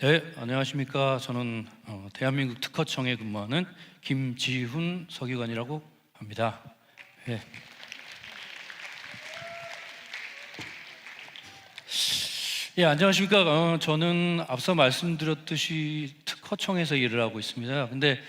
네, 안녕하십니까. 저는 어, 대한민국 특허청에 근무하는 김지훈 서기관이라고 합니다. 예. 예, 안녕하십니까. 어, 저는 앞서 말씀드렸듯이 특허청에서 일을 하고 있습니다. 근데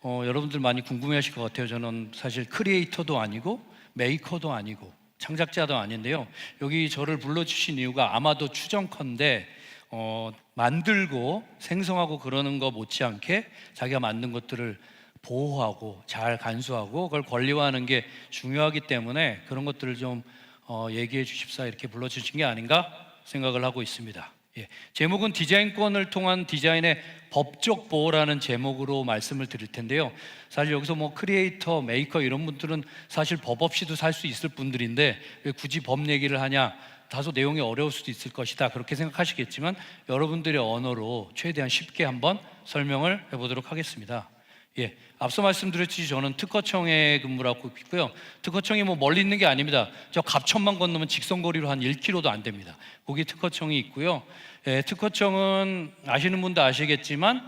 어, 여러분들 많이 궁금해하실 것 같아요. 저는 사실 크리에이터도 아니고 메이커도 아니고 창작자도 아닌데요. 여기 저를 불러주신 이유가 아마도 추정컨대 어, 만들고 생성하고 그러는 거 못지않게 자기가 만든 것들을 보호하고 잘 간수하고 그걸 권리화하는 게 중요하기 때문에 그런 것들을 좀 어, 얘기해 주십사 이렇게 불러주신 게 아닌가 생각을 하고 있습니다. 예. 제목은 디자인권을 통한 디자인의 법적 보호라는 제목으로 말씀을 드릴 텐데요. 사실 여기서 뭐 크리에이터, 메이커 이런 분들은 사실 법 없이도 살 수 있을 분들인데 왜 굳이 법 얘기를 하냐? 다소 내용이 어려울 수도 있을 것이다. 그렇게 생각하시겠지만 여러분들의 언어로 최대한 쉽게 한번 설명을 해보도록 하겠습니다. 예, 앞서 말씀드렸듯이 저는 특허청에 근무를 하고 있고요. 특허청이 뭐 멀리 있는 게 아닙니다. 저 갑천만 건너면 직선거리로 한 1km도 안 됩니다. 거기 특허청이 있고요. 예, 특허청은 아시는 분도 아시겠지만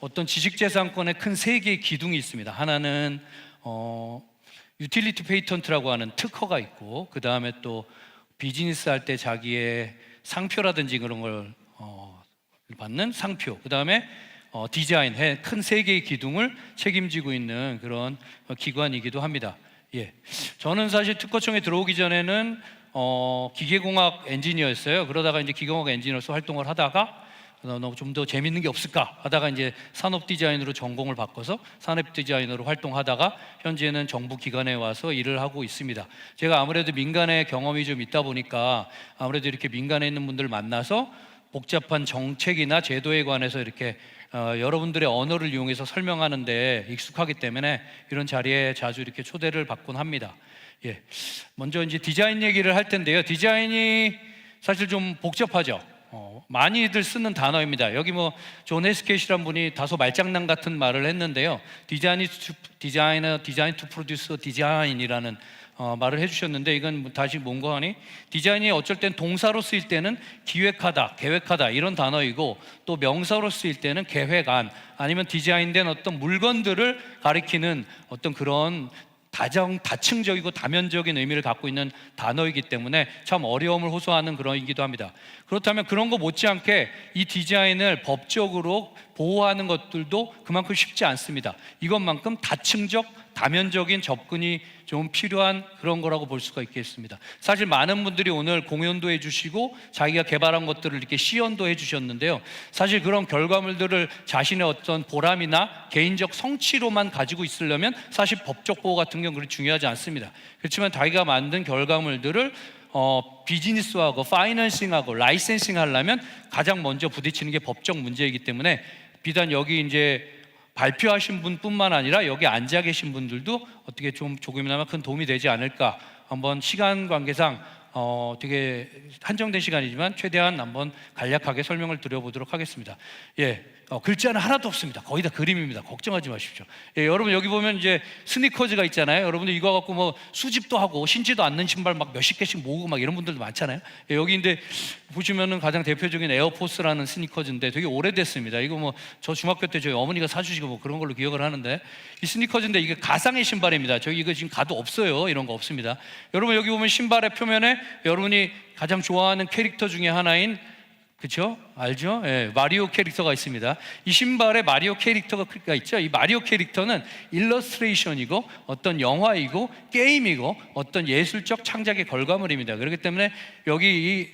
어떤 지식재산권에 큰세 개의 기둥이 있습니다. 하나는 어, 유틸리티 페이턴트라고 하는 특허가 있고 그 다음에 또 비즈니스 할 때 자기의 상표라든지 그런 걸 어, 받는 상표. 그 다음에 어, 디자인 큰세 개의 기둥을 책임지고 있는 그런 어, 기관이기도 합니다. 예, 저는 사실 특허청에 들어오기 전에는 어, 기계공학 엔지니어였어요. 그러다가 이제 기계공학 엔지니어로서 활동을 하다가 좀 더 재밌는 게 없을까 하다가 이제 산업 디자인으로 전공을 바꿔서 산업 디자이너로 활동하다가 현재는 정부 기관에 와서 일을 하고 있습니다. 제가 아무래도 민간의 경험이 좀 있다 보니까 아무래도 이렇게 민간에 있는 분들 만나서 복잡한 정책이나 제도에 관해서 이렇게 어, 여러분들의 언어를 이용해서 설명하는데 익숙하기 때문에 이런 자리에 자주 이렇게 초대를 받곤 합니다. 예, 먼저 이제 디자인 얘기를 할 텐데요. 디자인이 사실 좀 복잡하죠. 어, 많이들 쓰는 단어입니다. 여기 뭐 존 헤스켓이란 분이 다소 말장난 같은 말을 했는데요. 디자인이 투, 디자이너 디자인 투 프로듀스 디자인이라는 어, 말을 해주셨는데 이건 뭐 다시 뭔가 하니 디자인이 어쩔 땐 동사로 쓰일 때는 기획하다, 계획하다 이런 단어이고 또 명사로 쓰일 때는 계획안 아니면 디자인된 어떤 물건들을 가리키는 어떤 그런 다정 다층적이고 다면적인 의미를 갖고 있는 단어이기 때문에 참 어려움을 호소하는 그런이기도 합니다. 그렇다면 그런 거 못지않게 이 디자인을 법적으로 보호하는 것들도 그만큼 쉽지 않습니다. 이것만큼 다층적 다면적인 접근이 좀 필요한 그런 거라고 볼 수가 있겠습니다. 사실 많은 분들이 오늘 공연도 해주시고 자기가 개발한 것들을 이렇게 시연도 해주셨는데요. 사실 그런 결과물들을 자신의 어떤 보람이나 개인적 성취로만 가지고 있으려면 사실 법적 보호 같은 경우는 중요하지 않습니다. 그렇지만 자기가 만든 결과물들을 어, 비즈니스하고 파이낸싱하고 라이센싱 하려면 가장 먼저 부딪히는 게 법적 문제이기 때문에 비단 여기 이제 발표하신 분뿐만 아니라 여기 앉아 계신 분들도 어떻게 좀 조금이나마 큰 도움이 되지 않을까? 한번 시간 관계상 어, 되게 한정된 시간이지만 최대한 한번 간략하게 설명을 드려보도록 하겠습니다. 예, 어, 글자는 하나도 없습니다. 거의 다 그림입니다. 걱정하지 마십시오. 예, 여러분 여기 보면 이제 스니커즈가 있잖아요. 여러분들 이거 갖고 뭐 수집도 하고 신지도 않는 신발 막 몇십 개씩 모으고 막 이런 분들도 많잖아요. 예, 여기 인데 보시면은 가장 대표적인 에어포스라는 스니커즈인데 되게 오래됐습니다. 이거 뭐 저 중학교 때 저희 어머니가 사주시고 뭐 그런 걸로 기억을 하는데 이 스니커즈인데 이게 가상의 신발입니다. 저기 이거 지금 가도 없어요. 이런 거 없습니다. 여러분 여기 보면 신발의 표면에 여러분이 가장 좋아하는 캐릭터 중에 하나인 그렇죠? 알죠? 예, 마리오 캐릭터가 있습니다. 이 신발에 마리오 캐릭터가 있죠. 이 마리오 캐릭터는 일러스트레이션이고 어떤 영화이고 게임이고 어떤 예술적 창작의 결과물입니다. 그렇기 때문에 여기 이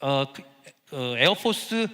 어, 그, 어, 에어포스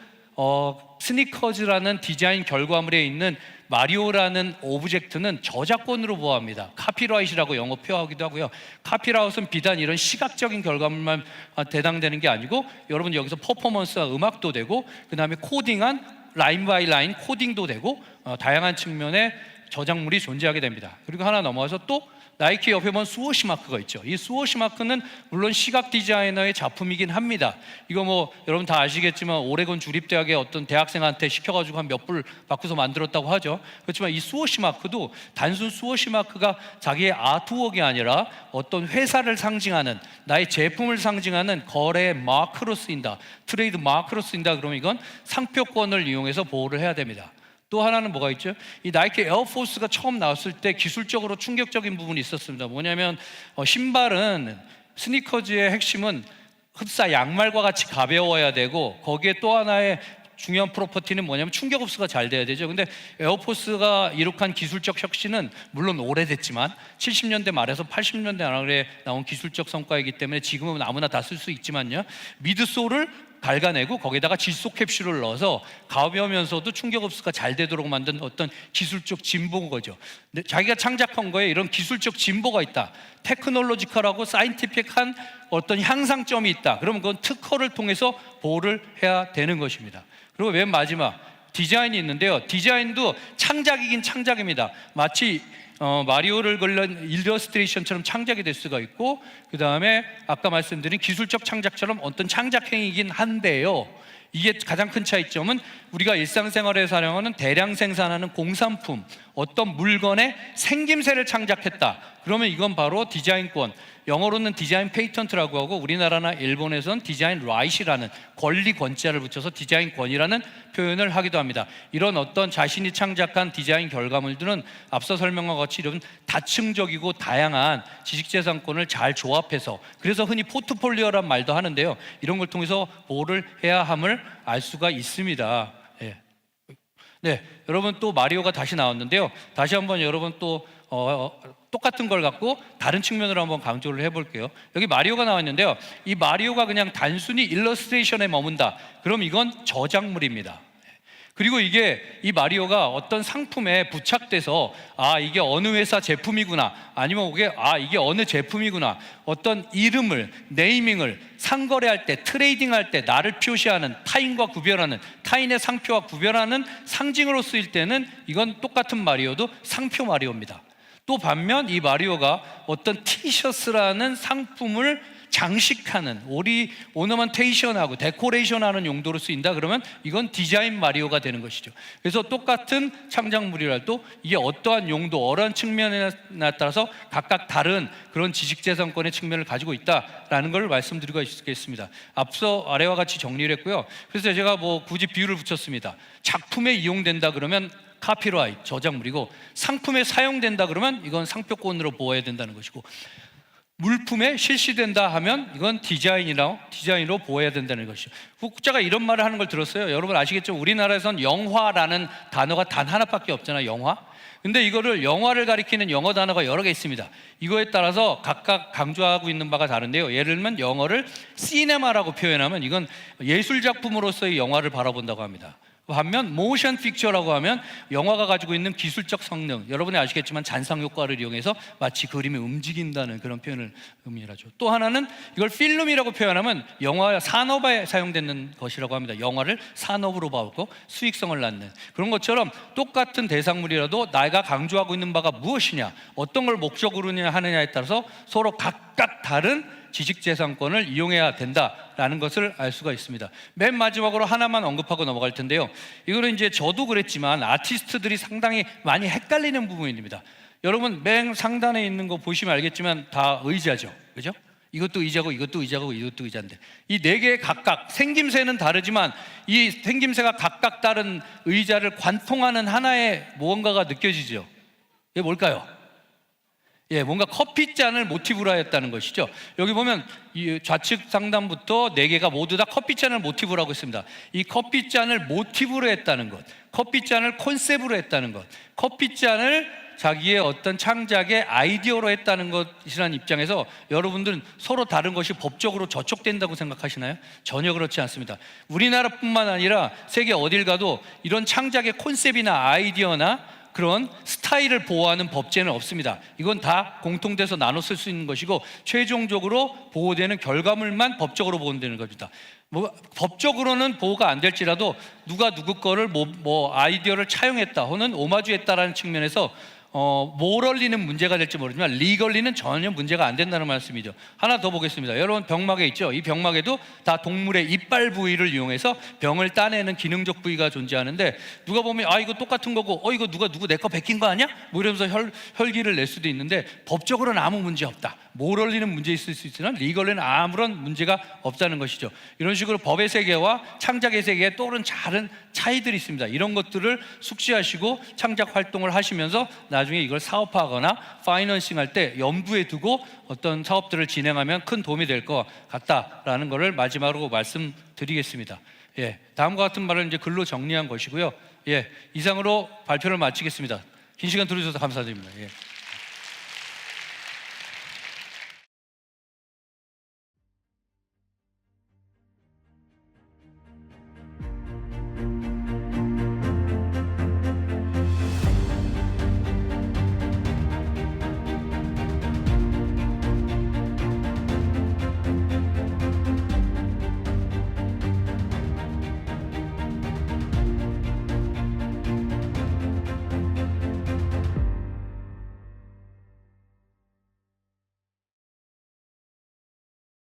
어, 스니커즈라는 디자인 결과물에 있는 마리오라는 오브젝트는 저작권으로 보호합니다. 카피라이트라고 영어 표하기도 하고요. 카피라이트는 비단 이런 시각적인 결과물만 대당되는 게 아니고 여러분 여기서 퍼포먼스와 음악도 되고 그 다음에 코딩한 라인 바이 라인 코딩도 되고 어, 다양한 측면의 저작물이 존재하게 됩니다. 그리고 하나 넘어와서 또 나이키 옆에 보면 스워시 마크가 있죠. 이 스워시 마크는 물론 시각 디자이너의 작품이긴 합니다. 이거 뭐 여러분 다 아시겠지만 오레곤 주립대학의 어떤 대학생한테 시켜가지고 한 몇 불 바꾸서 만들었다고 하죠. 그렇지만 이 스워시 마크도 단순 스워시 마크가 자기의 아트웍이 아니라 어떤 회사를 상징하는 나의 제품을 상징하는 거래 마크로 쓰인다. 트레이드 마크로 쓰인다. 그러면 이건 상표권을 이용해서 보호를 해야 됩니다. 또 하나는 뭐가 있죠? 이 나이키 에어포스가 처음 나왔을 때 기술적으로 충격적인 부분이 있었습니다. 뭐냐면 어, 신발은 스니커즈의 핵심은 흡사 양말과 같이 가벼워야 되고 거기에 또 하나의 중요한 프로퍼티는 뭐냐면 충격 흡수가 잘 돼야 되죠. 근데 에어포스가 이룩한 기술적 혁신은 물론 오래됐지만 70년대 말에서 80년대 말에 나온 기술적 성과이기 때문에 지금은 아무나 다 쓸 수 있지만요. 미드솔을 갈가내고 거기다가 질소 캡슐을 넣어서 가벼우면서도 충격 흡수가 잘 되도록 만든 어떤 기술적 진보인 거죠. 근데 자기가 창작한 거에 이런 기술적 진보가 있다. 테크놀로지컬하고 사이언티픽한 어떤 향상점이 있다. 그러면 그건 특허를 통해서 보호를 해야 되는 것입니다. 그리고 맨 마지막 디자인이 있는데요. 디자인도 창작이긴 창작입니다. 마치 어, 마리오를 걸른 일러스트레이션처럼 창작이 될 수가 있고 그 다음에 아까 말씀드린 기술적 창작처럼 어떤 창작 행위이긴 한데요. 이게 가장 큰 차이점은 우리가 일상생활에 사용하는 대량 생산하는 공산품, 어떤 물건의 생김새를 창작했다. 그러면 이건 바로 디자인권, 영어로는 디자인 페이턴트라고 하고 우리나라나 일본에선 디자인 라이시라는 권리 권자를 붙여서 디자인 권이라는 표현을 하기도 합니다. 이런 어떤 자신이 창작한 디자인 결과물들은 앞서 설명과 같이 이런 다층적이고 다양한 지식재산권을 잘 조합해서 그래서 흔히 포트폴리오란 말도 하는데요. 이런 걸 통해서 보호를 해야 함을 알 수가 있습니다. 예. 네, 여러분 또 마리오가 다시 나왔는데요. 다시 한번 여러분 또 어, 어, 똑같은 걸 갖고 다른 측면으로 한번 강조를 해볼게요. 여기 마리오가 나왔는데요. 이 마리오가 그냥 단순히 일러스트레이션에 머문다. 그럼 이건 저작물입니다. 그리고 이게 이 마리오가 어떤 상품에 부착돼서 아 이게 어느 회사 제품이구나 아니면 이게 아 이게 어느 제품이구나 어떤 이름을 네이밍을 상거래할 때 트레이딩할 때 나를 표시하는 타인과 구별하는 타인의 상표와 구별하는 상징으로 쓰일 때는 이건 똑같은 마리오도 상표 마리오입니다. 또 반면 이 마리오가 어떤 티셔츠라는 상품을 장식하는 오리 오너먼테이션하고 데코레이션하는 용도로 쓰인다 그러면 이건 디자인 마리오가 되는 것이죠. 그래서 똑같은 창작물이라도 이게 어떠한 용도, 어떠한 측면에 따라서 각각 다른 그런 지식재산권의 측면을 가지고 있다라는 걸 말씀드리고 있겠습니다. 앞서 아래와 같이 정리를 했고요. 그래서 제가 뭐 굳이 비유를 붙였습니다. 작품에 이용된다 그러면 카피라이트 저작물이고 상품에 사용된다 그러면 이건 상표권으로 보호해야 된다는 것이고 물품에 실시된다 하면 이건 디자인이라 디자인으로 보호해야 된다는 것이죠. 국자가 이런 말을 하는 걸 들었어요. 여러분 아시겠죠? 우리나라에선 영화라는 단어가 단 하나밖에 없잖아요. 영화. 근데 이거를 영화를 가리키는 영어 단어가 여러 개 있습니다. 이거에 따라서 각각 강조하고 있는 바가 다른데요. 예를 들면 영어를 시네마라고 표현하면 이건 예술 작품으로서의 영화를 바라본다고 합니다. 반면 모션 픽처라고 하면 영화가 가지고 있는 기술적 성능 여러분이 아시겠지만 잔상 효과를 이용해서 마치 그림이 움직인다는 그런 표현을 의미하죠. 또 하나는 이걸 필름이라고 표현하면 영화 산업에 사용되는 것이라고 합니다. 영화를 산업으로 봐고 수익성을 낳는 그런 것처럼 똑같은 대상물이라도 내가 강조하고 있는 바가 무엇이냐 어떤 걸 목적으로 하느냐에 따라서 서로 각각 다른 지식재산권을 이용해야 된다라는 것을 알 수가 있습니다. 맨 마지막으로 하나만 언급하고 넘어갈 텐데요. 이거는 이제 저도 그랬지만 아티스트들이 상당히 많이 헷갈리는 부분입니다. 여러분 맨 상단에 있는 거 보시면 알겠지만 다 의자죠. 그죠? 이것도 의자고 이것도 의자고 이것도 의자인데 이 네 개 각각 생김새는 다르지만 이 생김새가 각각 다른 의자를 관통하는 하나의 무언가가 느껴지죠. 이게 뭘까요? 예, 뭔가 커피 잔을 모티브로 하였다는 것이죠. 여기 보면 이 좌측 상단부터 네 개가 모두 다 커피 잔을 모티브로 하고 있습니다. 이 커피 잔을 모티브로 했다는 것, 커피 잔을 컨셉으로 했다는 것, 커피 잔을 자기의 어떤 창작의 아이디어로 했다는 것이라는 입장에서 여러분들은 서로 다른 것이 법적으로 저촉된다고 생각하시나요? 전혀 그렇지 않습니다. 우리나라뿐만 아니라 세계 어딜 가도 이런 창작의 콘셉트나 아이디어나 그런 스타일을 보호하는 법제는 없습니다. 이건 다 공통돼서 나눠 쓸 수 있는 것이고 최종적으로 보호되는 결과물만 법적으로 보호되는 겁니다. 뭐 법적으로는 보호가 안 될지라도 누가 누구 거를 뭐, 뭐 아이디어를 차용했다 혹은 오마주했다라는 측면에서 어, 모럴리는 문제가 될지 모르지만 리걸리는 전혀 문제가 안 된다는 말씀이죠. 하나 더 보겠습니다. 여러분 병막에 있죠. 이 병막에도 다 동물의 이빨 부위를 이용해서 병을 따내는 기능적 부위가 존재하는데 누가 보면 아 이거 똑같은 거고 어 이거 누가 누구 내 거 베낀 거 아니야? 뭐 이러면서 혈, 혈기를 낼 수도 있는데 법적으로는 아무 문제 없다. 모럴리는 문제 있을 수 있지만 리걸리는 아무런 문제가 없다는 것이죠. 이런 식으로 법의 세계와 창작의 세계에 또 다른 차이들이 있습니다. 이런 것들을 숙지하시고 창작 활동을 하시면서 나 중에 이걸 사업화하거나 파이낸싱 할 때 염두에 두고 어떤 사업들을 진행하면 큰 도움이 될 것 같다라는 것을 마지막으로 말씀드리겠습니다. 예, 다음과 같은 말을 이제 글로 정리한 것이고요. 예, 이상으로 발표를 마치겠습니다. 긴 시간 들어주셔서 감사드립니다. 예.